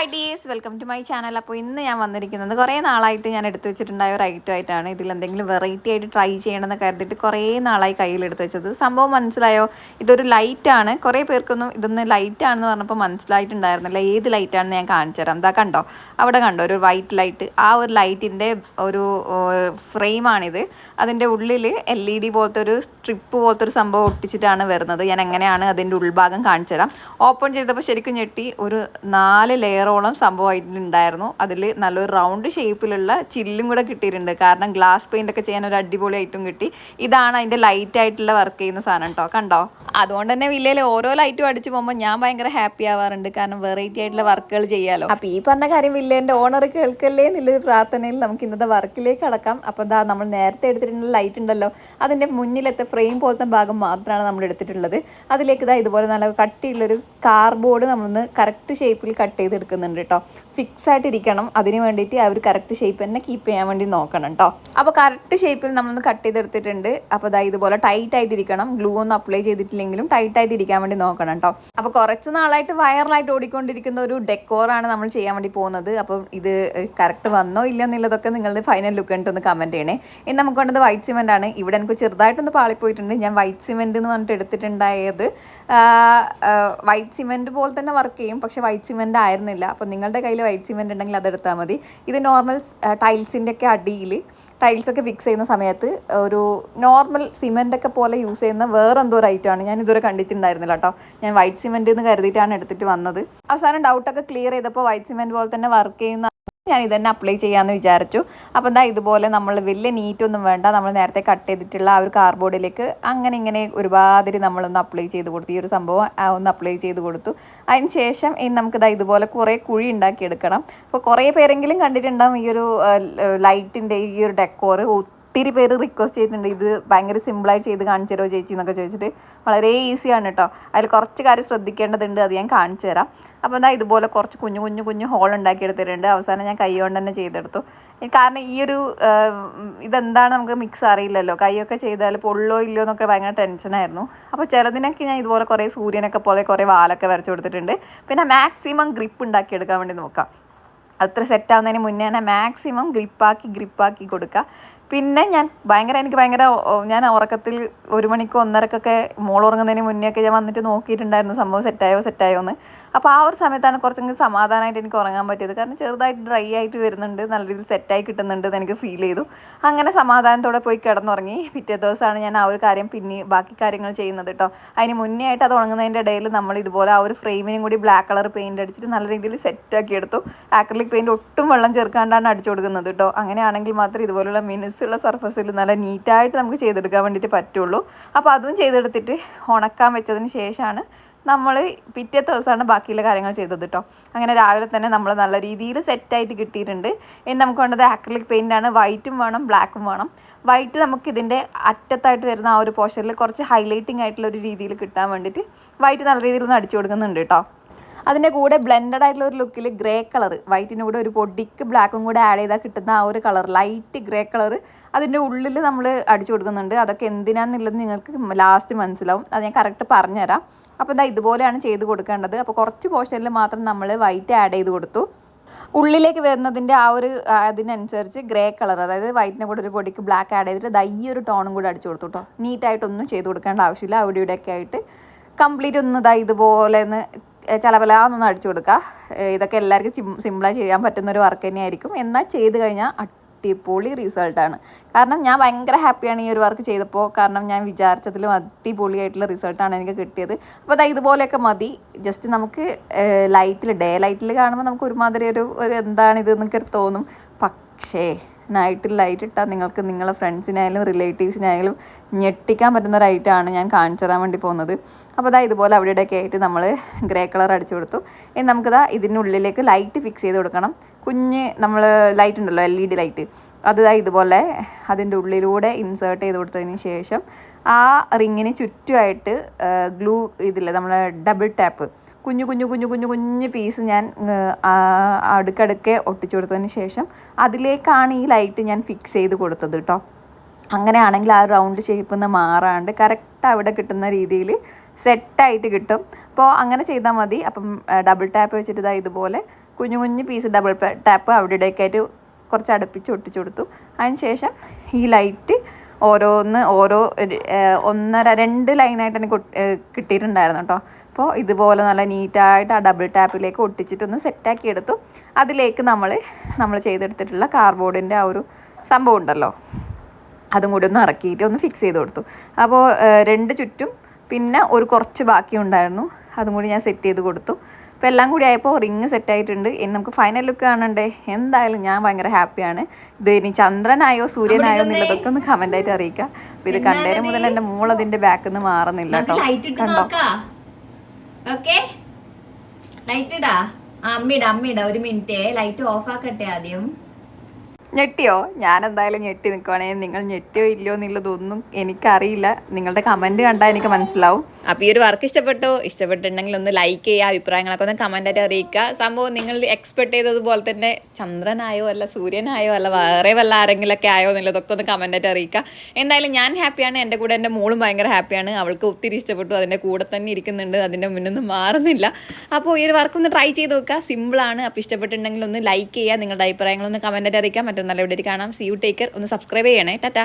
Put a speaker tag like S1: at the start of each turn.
S1: Hi dears welcome to my channel അപ്പോൾ ഇന്ന് ഞാൻ വന്നിരിക്കുന്നത് കുറേ നാളായിട്ട് ഞാൻ എടുത്തു വെച്ചിട്ടുണ്ടായ ഒരു ഐറ്റം ആയിട്ടാണ്. ഇതിൽ എന്തെങ്കിലും വെറൈറ്റി ആയിട്ട് ട്രൈ ചെയ്യണമെന്ന് കരുതിയിട്ട് കുറേ നാളായി കയ്യിൽ എടുത്ത് വെച്ചത്. സംഭവം മനസ്സിലായോ? ഇതൊരു ലൈറ്റാണ് കുറേ പേർക്കൊന്നും ഇതൊന്ന് ലൈറ്റാണെന്ന് പറഞ്ഞപ്പോൾ മനസ്സിലായിട്ടുണ്ടായിരുന്നില്ല. ഏത് ലൈറ്റാണെന്ന് ഞാൻ കാണിച്ചു തരാം. എന്താ കണ്ടോ? അവിടെ കണ്ടോ? ഒരു വൈറ്റ് ലൈറ്റ് ആ ഒരു ലൈറ്റിന്റെ ഒരു ഫ്രെയിമാണിത് അതിന്റെ ഉള്ളിൽ എൽ ഇ ഡി പോലത്തെ ഒരു സ്ട്രിപ്പ് പോലത്തെ ഒരു സംഭവം ഒട്ടിച്ചിട്ടാണ് വരുന്നത്. ഞാൻ എങ്ങനെയാണ് അതിന്റെ ഉൾഭാഗം കാണിച്ചു തരാം. ഓപ്പൺ ചെയ്തപ്പോൾ ശരിക്കും ഞെട്ടി. ഒരു നാല് ലെയറോളം സംഭവമായിട്ടുണ്ടായിരുന്നു. അതിൽ നല്ലൊരു റൗണ്ട് ഷേപ്പിലുള്ള ചില്ലും കൂടെ കിട്ടിയിട്ടുണ്ട്. കാരണം ഗ്ലാസ് പെയിന്റ് ഒക്കെ ചെയ്യാൻ ഒരു അടിപൊളി ഐറ്റം കിട്ടി. ഇതാണ് അതിന്റെ ലൈറ്റ് ആയിട്ടുള്ള വർക്ക് ചെയ്യുന്ന സാധനം കേട്ടോ കണ്ടോ? അതുകൊണ്ട് തന്നെ വില്ലയിൽ ഓരോ ലൈറ്റും അടിച്ചു പോകുമ്പോൾ ഞാൻ ഭയങ്കര ഹാപ്പി ആവാറുണ്ട്. കാരണം വെറൈറ്റി ആയിട്ടുള്ള വർക്കുകൾ ചെയ്യാലോ. അപ്പോൾ ഈ പറഞ്ഞ കാര്യം വില്ലേന്റെ ഓണർ കേൾക്കല്ലേ എന്നുള്ളൊരു പ്രാർത്ഥനയിൽ നമുക്ക് ഇന്നത്തെ വർക്കിലേക്ക് കടക്കാം. അപ്പോൾ എന്താ നമ്മൾ നേരത്തെ എടുത്തിട്ടുള്ള ലൈറ്റ് ഉണ്ടല്ലോ അതിന്റെ മുന്നിലത്തെ ഫ്രെയിം പോലത്തെ ഭാഗം മാത്രമാണ് നമ്മൾ എടുത്തിട്ടുള്ളത്. അതിലേക്ക് ഇതാ ഇതുപോലെ നല്ല കട്ടിയുള്ളൊരു കാർബോർഡ് നമ്മളൊന്ന് കറക്റ്റ് ഷേപ്പിൽ കട്ട് ചെയ്തെടുക്കുന്നുണ്ട് കേട്ടോ ഫിക്സ് ആയിട്ട് ഇരിക്കണം അതിന് വേണ്ടിയിട്ട് ആ ഒരു കറക്റ്റ് ഷേപ്പ് തന്നെ കീപ്പ് ചെയ്യാൻ വേണ്ടി നോക്കണം കേട്ടോ അപ്പോൾ കറക്റ്റ് ഷേപ്പിൽ നമ്മളൊന്ന് കട്ട് ചെയ്തെടുത്തിട്ടുണ്ട്. അപ്പോൾ ഇതാ ഇതുപോലെ ടൈറ്റ് ആയിട്ടിരിക്കണം. ഗ്ലൂ ഒന്നും അപ്ലൈ ചെയ്തിട്ടില്ലെങ്കിലും ടൈറ്റ് ആയിട്ട് ഇരിക്കാൻ വേണ്ടി നോക്കണം കേട്ടോ അപ്പോൾ കുറച്ച് നാളായിട്ട് വയറലായിട്ട് ഓടിക്കൊണ്ടിരിക്കുന്ന ഒരു ഡെക്കോറാണ് നമ്മൾ ചെയ്യാൻ വേണ്ടി പോകുന്നത്. അപ്പം ഇത് കറക്റ്റ് വന്നോ ഇല്ല എന്നുള്ളതൊക്കെ നിങ്ങളുടെ ഫൈനൽ ലുക്ക് കണ്ടിട്ട് ഒന്ന് കമന്റ് ചെയ്യണേ. ഇനി നമുക്ക് വേണ്ടത് വൈറ്റ് സിമെന്റ് ആണ്. ഇവിടെ എനിക്ക് ചെറുതായിട്ടൊന്ന് പാളിപ്പോയിട്ടുണ്ട്. ഞാൻ വൈറ്റ് സിമെന്റ് എന്ന് പറഞ്ഞിട്ട് എടുത്തിട്ടുണ്ടായത്. വൈറ്റ് സിമെന്റ് പോലെ തന്നെ വർക്ക് ചെയ്യും. പക്ഷേ വൈറ്റ് സിമെന്റ് ആയിരുന്നില്ല. അപ്പോൾ നിങ്ങളുടെ കയ്യിൽ വൈറ്റ് സിമെന്റ് ഉണ്ടെങ്കിൽ അതെടുത്താൽ മതി. ഇത് നോർമൽ ടൈൽസിന്റെ ഒക്കെ അടിയിൽ ടൈൽസ് ഒക്കെ ഫിക്സ് ചെയ്യുന്ന സമയത്ത് ഒരു നോർമൽ സിമെന്റൊക്കെ പോലെ യൂസ് ചെയ്യുന്ന വേറെന്തോ ഒരു ഐറ്റമാണ് ഞാൻ ഇതുവരെ കണ്ടിട്ടുണ്ടായിരുന്നില്ല കേട്ടോ ഞാൻ വൈറ്റ് സിമെന്റ് എന്ന് കരുതിയിട്ടാണ് എടുത്തിട്ട് വന്നത്. അവസാനം ഡൗട്ടൊക്കെ ക്ലിയർ ചെയ്തപ്പോൾ വൈറ്റ് സിമെന്റ് പോലെ തന്നെ വർക്ക് ചെയ്യുന്ന ഞാൻ ഇതന്നെ അപ്ലൈ ചെയ്യാമെന്ന് വിചാരിച്ചു. അപ്പോൾ എന്താ ഇതുപോലെ നമ്മൾ വലിയ നീറ്റൊന്നും വേണ്ട. നമ്മൾ നേരത്തെ കട്ട് ചെയ്തിട്ടുള്ള ആ ഒരു കാർബോർഡിലേക്ക് അങ്ങനെ ഇങ്ങനെ ഒരുപാതിരി നമ്മളൊന്ന് അപ്ലൈ ചെയ്ത് കൊടുത്തു. ഈ ഒരു സംഭവം ഒന്ന് അപ്ലൈ ചെയ്ത് കൊടുത്തു. അതിന് ശേഷം ഇനി നമുക്കിതാ ഇതുപോലെ കുറേ കുഴി ഉണ്ടാക്കിയെടുക്കണം അപ്പോൾ കുറേ പേരെങ്കിലും കണ്ടിട്ടുണ്ടാകും ഈ ഒരു ലൈറ്റിന്റെ ഈ ഒരു ഡെക്കോറ് ഒത്തിരി പേര് റിക്വസ്റ്റ് ചെയ്തിട്ടുണ്ട്. ഇത് ഭയങ്കര സിമ്പിളായി ചെയ്ത് കാണിച്ചു ചേച്ചി എന്നൊക്കെ ചോദിച്ചിട്ട് വളരെ ഈസിയാണ് കേട്ടോ അതിൽ കുറച്ച് കാര്യം ശ്രദ്ധിക്കേണ്ടതുണ്ട്. അത് ഞാൻ കാണിച്ചു തരാം. അപ്പോൾ എന്താ ഇതുപോലെ കുറച്ച് കുഞ്ഞു കുഞ്ഞു കുഞ്ഞു ഹോൾ ഉണ്ടാക്കി എടുത്തിട്ടുണ്ട്. അവസാനം ഞാൻ കൈ കൊണ്ട് തന്നെ ചെയ്തെടുത്തു. കാരണം ഈ ഒരു ഇതെന്താണ് നമുക്ക് മിക്സ് അറിയില്ലല്ലോ. കൈയൊക്കെ ചെയ്താൽ പൊള്ളോ ഇല്ലയോ എന്നൊക്കെ ഭയങ്കര ടെൻഷനായിരുന്നു അപ്പോൾ ചിലതിനൊക്കെ ഞാൻ ഇതുപോലെ കുറേ സൂര്യനൊക്കെ പോലെ കുറേ വാലൊക്കെ വരച്ചു കൊടുത്തിട്ടുണ്ട്. പിന്നെ മാക്സിമം ഗ്രിപ്പ് ഉണ്ടാക്കിയെടുക്കാൻ വേണ്ടി നോക്കാം. അത്ര സെറ്റ് ആവുന്നതിന് മുന്നേ തന്നെ മാക്സിമം ഗ്രിപ്പാക്കി ഗ്രിപ്പാക്കി കൊടുക്കുക. പിന്നെ ഞാൻ ഭയങ്കര എനിക്ക് ഭയങ്കര ഞാൻ ഉറക്കത്തിൽ ഒരു മണിക്കോ ഒന്നരക്കൊക്കെ മോൾ ഉറങ്ങുന്നതിന് മുന്നേ ഒക്കെ ഞാൻ വന്നിട്ട് നോക്കിയിട്ടുണ്ടായിരുന്നു. സംഭവം സെറ്റായോ സെറ്റായോ എന്ന് അപ്പോൾ ആ ഒരു സമയത്താണ് കുറച്ചെങ്കിലും സമാധാനമായിട്ട് എനിക്ക് ഉറങ്ങാൻ പറ്റിയത്. കാരണം ചെറുതായിട്ട് ഡ്രൈ ആയിട്ട് വരുന്നുണ്ട്. നല്ല രീതിയിൽ സെറ്റായി കിട്ടുന്നുണ്ട് എന്ന് എനിക്ക് ഫീൽ ചെയ്തു. അങ്ങനെ സമാധാനത്തോടെ പോയി കിടന്നുറങ്ങി. പിറ്റേ ദിവസമാണ് ഞാൻ ആ ഒരു കാര്യം പിന്നെ ബാക്കി കാര്യങ്ങൾ ചെയ്യുന്നത് കേട്ടോ. അതിന് മുന്നേ ആയിട്ട് അത് ഉണങ്ങുന്നതിന്റെ ഇടയിൽ നമ്മൾ ഇതുപോലെ ആ ഒരു ഫ്രെയിമിനും കൂടി ബ്ലാക്ക് കളർ പെയിന്റ് അടിച്ചിട്ട് നല്ല രീതിയിൽ സെറ്റാക്കി എടുത്തു. ആക്രലിക് പെയിന്റ് ഒട്ടും വെള്ളം ചേർക്കാണ്ടാണ് അടിച്ചു കൊടുക്കുന്നത് കേട്ടോ. അങ്ങനെയാണെങ്കിൽ മാത്രം ഇതുപോലുള്ള മിനുസുള്ള സർഫസിൽ നല്ല നീറ്റായിട്ട് നമുക്ക് ചെയ്തെടുക്കാൻ വേണ്ടിയിട്ട് പറ്റുള്ളൂ. അപ്പോൾ അതും ചെയ്തെടുത്തിട്ട് ഉണക്കാൻ വെച്ചതിന് ശേഷമാണ് നമ്മൾ പിറ്റേ ദിവസമാണ് ബാക്കിയുള്ള കാര്യങ്ങൾ ചെയ്തത് കേട്ടോ അങ്ങനെ രാവിലെ തന്നെ നമ്മൾ നല്ല രീതിയിൽ സെറ്റായിട്ട് കിട്ടിയിട്ടുണ്ട്. ഇനി നമുക്ക് വേണ്ടത് ആക്രിലിക് ആണ്. വൈറ്റും വേണം ബ്ലാക്കും വേണം. വൈറ്റ് നമുക്ക് ഇതിന്റെ അറ്റത്തായിട്ട് വരുന്ന ആ ഒരു പോർഷനിൽ കുറച്ച് ഹൈലൈറ്റിംഗ് ആയിട്ടുള്ള ഒരു രീതിയിൽ കിട്ടാൻ വേണ്ടിയിട്ട് വൈറ്റ് നല്ല രീതിയിൽ ഒന്ന് അടിച്ചു കൊടുക്കുന്നുണ്ട് കേട്ടോ അതിന്റെ കൂടെ ബ്ലെൻഡഡ് ആയിട്ടുള്ള ഒരു ലുക്കിൽ ഗ്രേ കളർ വൈറ്റിന്റെ കൂടെ ഒരു പൊടിക്ക് ബ്ലാക്കും കൂടെ ആഡ് ചെയ്താൽ കിട്ടുന്ന ആ ഒരു കളർ ലൈറ്റ് ഗ്രേ കളർ അതിന്റെ ഉള്ളിൽ നമ്മൾ അടിച്ചു കൊടുക്കുന്നുണ്ട്. അതൊക്കെ എന്തിനാന്നുള്ളത് നിങ്ങൾക്ക് ലാസ്റ്റ് മനസ്സിലാവും. അത് ഞാൻ കറക്റ്റ് പറഞ്ഞുതരാം. അപ്പോൾ ഇതാ ഇതുപോലെയാണ് ചെയ്ത് കൊടുക്കേണ്ടത്. അപ്പോൾ കുറച്ച് പോർഷനിൽ മാത്രം നമ്മൾ വൈറ്റ് ആഡ് ചെയ്ത് കൊടുത്തു. ഉള്ളിലേക്ക് വരുന്നതിന്റെ ആ ഒരു അതിനനുസരിച്ച് ഗ്രേ കളർ അതായത് വൈറ്റിനെ കൂടെ ഒരു പൊടിക്ക് ബ്ലാക്ക് ആഡ് ചെയ്തിട്ട് ദൈ ഒരു ടോണും കൂടെ അടിച്ചു കൊടുത്തു കേട്ടോ നീറ്റായിട്ടൊന്നും ചെയ്ത് കൊടുക്കേണ്ട ആവശ്യമില്ല. അവിടെ ഇവിടെയൊക്കെ ആയിട്ട്. കംപ്ലീറ്റ് ഒന്ന് ഇതാ ഇതുപോലെ ഒന്ന് ചലപലാന്നൊന്ന് അടിച്ചു കൊടുക്കുക ഇതൊക്കെ എല്ലാവർക്കും സിമ്പിളായി ചെയ്യാൻ പറ്റുന്ന ഒരു വർക്ക് തന്നെയായിരിക്കും. എന്നാൽ ചെയ്ത് കഴിഞ്ഞാൽ അടിപൊളി റിസൾട്ടാണ്. കാരണം ഞാൻ ഭയങ്കര ഹാപ്പിയാണ് ഈ ഒരു വർക്ക് ചെയ്തപ്പോൾ. കാരണം ഞാൻ വിചാരിച്ചതിലും അടിപൊളിയായിട്ടുള്ള റിസൾട്ടാണ് എനിക്ക് കിട്ടിയത്. അപ്പോൾ അതായത് ഇതുപോലെയൊക്കെ മതി. ജസ്റ്റ് നമുക്ക് ലൈറ്റിൽ ഡേ ലൈറ്റിൽ കാണുമ്പോൾ നമുക്ക് ഒരുമാതിരി ഒരു ഒരു എന്താണ് ഇതെന്നൊക്കെ തോന്നും. പക്ഷേ നൈറ്റിൽ ലൈറ്റ് ഇട്ടാൽ നിങ്ങൾക്ക് നിങ്ങളെ ഫ്രണ്ട്സിനായാലും റിലേറ്റീവ്സിനായാലും ഞെട്ടിക്കാൻ പറ്റുന്ന ഒരു ഐറ്റമാണ് ഞാൻ കാണിച്ചു തരാൻ വേണ്ടി പോകുന്നത്. അപ്പോൾ അതാ ഇതുപോലെ അവിടെയൊക്കെ ആയിട്ട് നമ്മൾ ഗ്രേ കളർ അടിച്ചു കൊടുത്തു. ഇനി നമുക്കിതാ ഇതിനുള്ളിലേക്ക് ലൈറ്റ് ഫിക്സ് ചെയ്ത് കൊടുക്കണം. കുഞ്ഞ് നമ്മൾ ലൈറ്റ് ഉണ്ടല്ലോ എൽ ഇ ഡി ലൈറ്റ് അത് ഇതുപോലെ അതിന്റെ ഉള്ളിലൂടെ ഇൻസേർട്ട് ചെയ്ത് കൊടുത്തതിന് ശേഷം ആ റിങ്ങിന് ചുറ്റുമായിട്ട് ഗ്ലൂ ഇതില്ല നമ്മൾ ഡബിൾ ടാപ്പ് കുഞ്ഞു കുഞ്ഞു കുഞ്ഞു കുഞ്ഞു കുഞ്ഞു പീസ് ഞാൻ അടുക്കടുക്കെ ഒട്ടിച്ചു കൊടുത്തതിന് ശേഷം അതിലേക്കാണ് ഈ ലൈറ്റ് ഞാൻ ഫിക്സ് ചെയ്ത് കൊടുത്തത് കേട്ടോ അങ്ങനെയാണെങ്കിൽ ആ റൗണ്ട് ഷേപ്പ് നിന്ന് മാറാണ്ട് കറക്റ്റ് അവിടെ കിട്ടുന്ന രീതിയിൽ സെറ്റായിട്ട് കിട്ടും. അപ്പോൾ അങ്ങനെ ചെയ്താൽ മതി. അപ്പം ഡബിൾ ടാപ്പ് വെച്ചിട്ട് ഇതാ ഇതുപോലെ കുഞ്ഞു കുഞ്ഞു പീസ് ഡബിൾ ടാപ്പ് അവിടെ ഇവിടെയൊക്കെ ആയിട്ട് കുറച്ച് അടുപ്പിച്ച് ഒട്ടിച്ചു കൊടുത്തു. അതിന് ശേഷം ഈ ലൈറ്റ് ഓരോന്ന് ഓരോ ഒന്നര രണ്ട് ലൈനായിട്ട് എനിക്ക് കിട്ടിയിട്ടുണ്ടായിരുന്നു കേട്ടോ അപ്പോൾ ഇതുപോലെ നല്ല നീറ്റായിട്ട് ആ ഡബിൾ ടാപ്പിലേക്ക് ഒട്ടിച്ചിട്ടൊന്ന് സെറ്റാക്കി എടുത്തു. അതിലേക്ക് നമ്മൾ നമ്മൾ ചെയ്തെടുത്തിട്ടുള്ള കാർബോർഡിന്റെ ആ ഒരു സംഭവം ഉണ്ടല്ലോ. അതും കൂടി ഒന്ന് ഇറക്കിയിട്ട് ഒന്ന് ഫിക്സ് ചെയ്ത് കൊടുത്തു. അപ്പോൾ രണ്ട് ചുറ്റും പിന്നെ ഒരു കുറച്ച് ബാക്കി ഉണ്ടായിരുന്നു അതും കൂടി ഞാൻ സെറ്റ് ചെയ്ത് കൊടുത്തു. അപ്പോൾ എല്ലാം കൂടി ആയപ്പോൾ റിങ് സെറ്റ് ആയിട്ടുണ്ട്. ഇനി നമുക്ക് ഫൈനൽ ലുക്ക് കാണണ്ടേ? എന്തായാലും ഞാൻ ഭയങ്കര ഹാപ്പിയാണ് ഇത് ഇനി ചന്ദ്രനായോ സൂര്യനായോ എന്നുള്ളതൊക്കെ ഒന്ന് കമന്റ് ആയിട്ട് അറിയിക്കുക അപ്പോൾ ഇത് കണ്ടേരം മുതൽ എന്റെ മോൾ അതിന്റെ ബാക്കിൽ നിന്ന് മാറുന്നില്ല കേട്ടോ. കണ്ടോ?
S2: ലൈറ്റ് ഇടാ? അമ്മിടാ അമ്മിടാ ഒരു മിനിറ്റ് ലൈറ്റ് ഓഫ് ആക്കട്ടെ ആദ്യം.
S1: ഞെട്ടിയോ? ഞാൻ എന്തായാലും ഞെട്ടി നിൽക്കുവാണെങ്കിൽ നിങ്ങൾ ഞെട്ടിയോ ഇല്ലയോ എന്നുള്ളതൊന്നും എനിക്കറിയില്ല. നിങ്ങളുടെ കമന്റ് കണ്ടാൽ എനിക്ക് മനസ്സിലാവും. അപ്പോൾ ഈ ഒരു വർക്ക് ഇഷ്ടപ്പെട്ടോ? ഇഷ്ടപ്പെട്ടിട്ടുണ്ടെങ്കിൽ ഒന്ന് ലൈക്ക് ചെയ്യുക അഭിപ്രായങ്ങളൊക്കെ ഒന്ന് കമന്റായിട്ട് അറിയിക്കുക. സംഭവം നിങ്ങൾ എക്സ്പെക്ട് ചെയ്തതുപോലെ തന്നെ ചന്ദ്രനായോ അല്ല സൂര്യനായോ അല്ല വേറെ വല്ല ആരെങ്കിലൊക്കെ ആയോ എന്നുള്ളതൊക്കെ ഒന്ന് കമന്റായിട്ട് അറിയിക്കുക. എന്തായാലും ഞാൻ ഹാപ്പിയാണ് എന്റെ കൂടെ എന്റെ മോളും ഭയങ്കര ഹാപ്പിയാണ് അവൾക്ക് ഒത്തിരി ഇഷ്ടപ്പെട്ടു. അതിന്റെ കൂടെ തന്നെ ഇരിക്കുന്നുണ്ട്. അതിന്റെ മുന്നൊന്നും മാറുന്നില്ല. അപ്പോൾ ഈ ഒരു വർക്ക് ഒന്ന് ട്രൈ ചെയ്ത് നോക്കുക. സിമ്പിളാണ് അപ്പോൾ ഇഷ്ടപ്പെട്ടിട്ടുണ്ടെങ്കിൽ ഒന്ന് ലൈക്ക് ചെയ്യുക. നിങ്ങളുടെ അഭിപ്രായങ്ങളൊന്ന് കമന്റായിട്ട് അറിയിക്കാം മറ്റൊരു നല്ല വീഡിയോ കാണാം. സി യു ടേക്കർ ഒന്ന് സബ്സ്ക്രൈബ് ചെയ്യണേ. ടാറ്റാ.